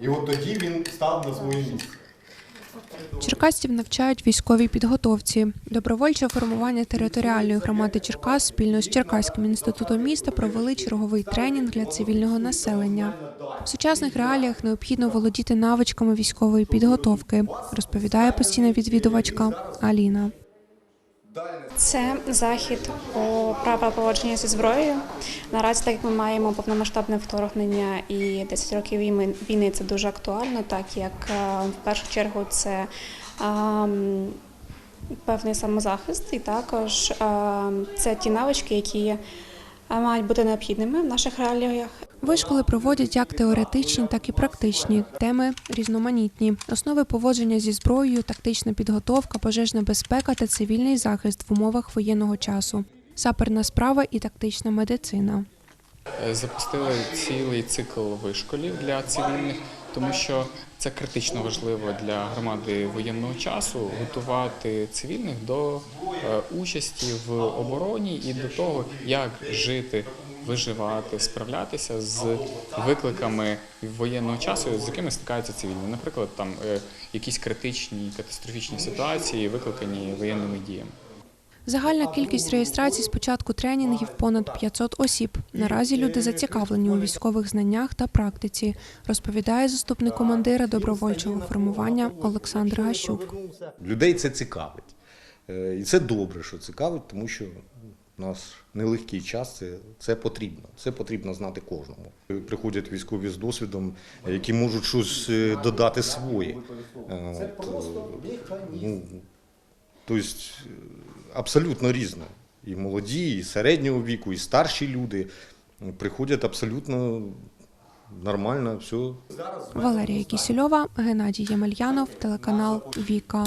І от тоді він став на своє місце. Черкасців навчають військовій підготовці. Добровольче формування територіальної громади Черкас спільно з Черкаським інститутом міста провели черговий тренінг для цивільного населення. В сучасних реаліях необхідно володіти навичками військової підготовки, розповідає постійна відвідувачка Аліна. Це захід по правила поводження зі зброєю. Наразі, так як ми маємо повномасштабне вторгнення і 10 років війни- це дуже актуально, так як е, в першу чергу це певний самозахист, і також це ті навички, які е, мають бути необхідними в наших реаліях. Вишколи проводять як теоретичні, так і практичні. Теми різноманітні. Основи поводження зі зброєю, тактична підготовка, пожежна безпека та цивільний захист в умовах воєнного часу. Саперна справа і тактична медицина. Запустили цілий цикл вишколів для цивільних, тому що це критично важливо для громади воєнного часу готувати цивільних до е, участі в обороні і до того, як жити, виживати, справлятися з викликами воєнного часу, з якими стикаються цивільні. Наприклад, там е, якісь критичні катастрофічні ситуації, викликані воєнними діями. Загальна кількість реєстрацій з початку тренінгів понад 500 осіб. Наразі люди зацікавлені у військових знаннях та практиці, розповідає заступник командира добровольчого формування Олександр Гащук. Людей це цікавить. Е, І це добре, що цікавить, тому що у нас нелегкий час, це, це потрібно. Це потрібно знати кожному. Приходять військові з досвідом, які можуть щось е, додати своє. Е, от, е, ну, Тобто абсолютно різне. І молоді, і середнього віку, і старші люди приходять абсолютно нормально, все Валерія Кісільова, Геннадій Ємельянов, телеканал Віка.